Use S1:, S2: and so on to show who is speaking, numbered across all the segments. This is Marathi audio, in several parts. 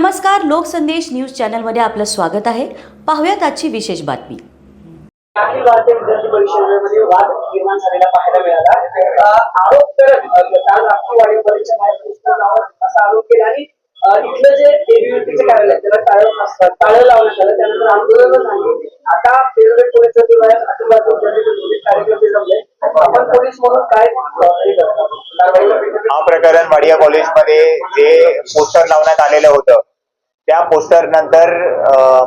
S1: नमस्कार लोकसंदेश न्यूज चॅनलमध्ये आपलं स्वागत आहे. पाहूयात आजची विशेष बातमी.
S2: अखिल भारतीय विद्यार्थी परिषदेमध्ये वाद निर्माण झालेला पाहायला मिळाला. अं, आरोप करत अं, काल राष्ट्रवादी परीक्षा बाहेर पुस्तक लावत असा आरोप केला आणि अं, इथलं जे एबीव्हीपीचे कार्यालय आहे, त्याला टाळं टाळं लावण्यात आलं. त्यानंतर आंदोलन झाली. आता फेवरेट पोलीस अधिकारी अखिल भारतीय विद्यार्थी परिषदेचे कार्यकर्ते जमले. आपण पोलीस म्हणून काय अं, हे?
S3: हा प्रकरण वाडिया कॉलेजमध्ये जे पोस्टर लावण्यात आलेलं होतं त्या पोस्टर नंतर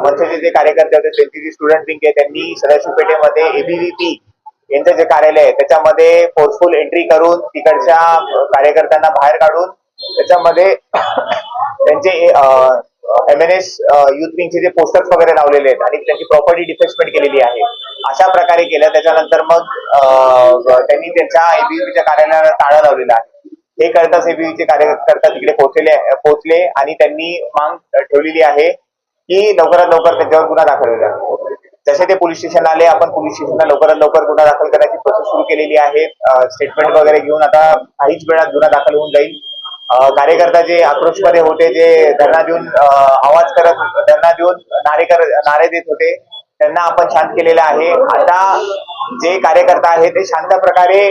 S3: मनसेचे जे कार्यकर्ते होते त्यांची जी स्टुडंट विंग आहे त्यांनी सदाशिव पेठेमध्ये एबीव्हीपी यांचं जे कार्यालय आहे त्याच्यामध्ये फोर्सफुल एंट्री करून तिकडच्या कार्यकर्त्यांना बाहेर काढून त्याच्यामध्ये त्यांचे एम एन एस युथ विंगचे जे पोस्टर्स वगैरे लावलेले आहेत आणि त्यांची प्रॉपर्टी डिफेक्समेंट केलेली आहे. अशा प्रकारे केलं त्याच्यानंतर मग त्यांनी त्यांच्या एबीव्हीपीच्या कार्यालयाला ताळा लावलेला आहे. हे करता सेबीचे कार्यकर्ता तिकडे पोहोचले पोहोचले आणि त्यांनी मांग ठेवलेली आहे की लवकरात लवकर त्यांच्यावर गुन्हा दाखल होईल. जसे ते पोलीस स्टेशन आले आपण पोलीस स्टेशनला लवकरात लवकर गुन्हा दाखल करण्याची प्रोसेस सुरू केलेली आहे. स्टेटमेंट वगैरे घेऊन आता काहीच वेळात गुन्हा दाखल होऊन जाईल. कार्यकर्ता जे आक्रोशमध्ये होते जे धरणा देऊन आवाज करत धरणा देऊन नारे कर नारे देत होते त्यांना आपण शांत केलेलं आहे. आता जे कार्यकर्ता आहे ते शांत प्रकारे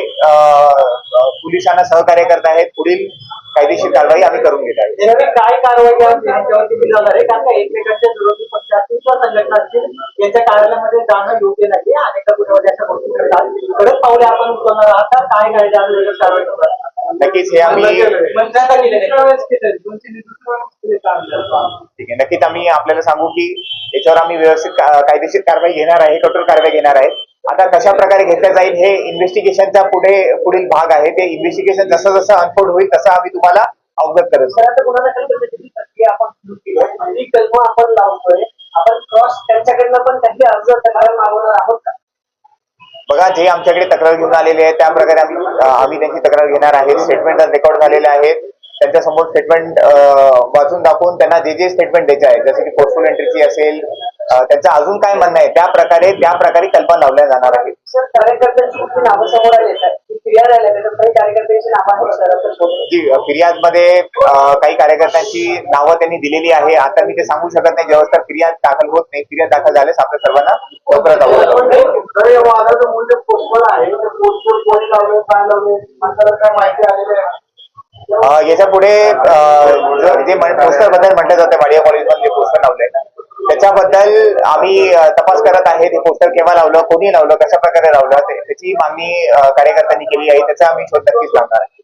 S3: पोलिसांना सहकार्य करत आहेत. पुढील कायदेशीर कारवाई आम्ही करून घेत आहे.
S2: काय कारवाई कारण का एकमेकांच्या विरोधी पक्ष असतील किंवा संघटना असतील यांच्या कार्यालयामध्ये जाणं योग्य नाही अनेक गुन्हेगारी अशा गोष्टी करतात. कडक पावले आपण उचलणार आहात? काय कायदा वेगळं कारवाई करणार?
S3: नक्कीच हे आम्ही. ठीक आहे. नक्कीच आम्ही आपल्याला सांगू की याच्यावर आम्ही व्यवस्थित कायदेशीर कारवाई घेणार आहे कठोर कारवाई घेणार आहे. आता कशा प्रकारे घेतलं जाईल हे इन्व्हेस्टिगेशनचा पुढे पुढील भाग आहे. ते इन्व्हेस्टिगेशन जसं जसं अनफोल्ड होईल तसं आम्ही तुम्हाला अवगत
S2: प्रक्रिया आपण सुरू केली आहे, कल्पना आपण लावतोय आपण क्रॉस त्यांच्याकडनं पण काही अर्ज तक्रार मागवणार आहोत का?
S3: बघा जे आमच्याकडे तक्रार घेऊन आलेले आहेत त्या प्रकारे आम्ही आम्ही त्यांची तक्रार घेणार आहे. स्टेटमेंट रेकॉर्ड झालेले आहेत. त्यांच्यासमोर स्टेटमेंट वाचून दाखवून त्यांना जे जे स्टेटमेंट द्यायचे आहे जसे की पोस्टल एंट्रीची असेल त्यांचं अजून काय म्हणणं आहे? त्या प्रकारे त्या प्रकारे कल्पना लावल्या जाणार आहे
S2: सर कार्यकर्त्यांची कुठली नावं समोर आली आहेत? ती फिर्याद आल्या काही कार्यकर्त्यांची नावं
S3: अं, काही कार्यकर्त्यांची नावं त्यांनी दिलेली आहे. आता मी ते सांगू शकत नाही जेव्हा तर फिर्याद दाखल होत नाही. फिर्याद दाखल झाल्यास आपल्या सर्वांना लवकरात लवकर
S2: पण खरं या वादाचं मूल्य पोस्टवर आहे ते पोस्टवर कोणी लावलं काय लावलं माणसाला काय माहिती आलेली आहे?
S3: अं, याच्यापुढे जो- पोस्टरबद्दल म्हटलं जातं वाडिया कॉलेजमध्ये पोस्टर लावलंय त्याच्याबद्दल आम्ही तपास करत आहे. ते पोस्टर केव्हा लावलं कोणी लावलं कशा प्रकारे लावलं ते- त्याची मागणी कार्यकर्त्यांनी केली आहे. त्याचा आम्ही शोध नक्कीच लावणार
S2: आहे.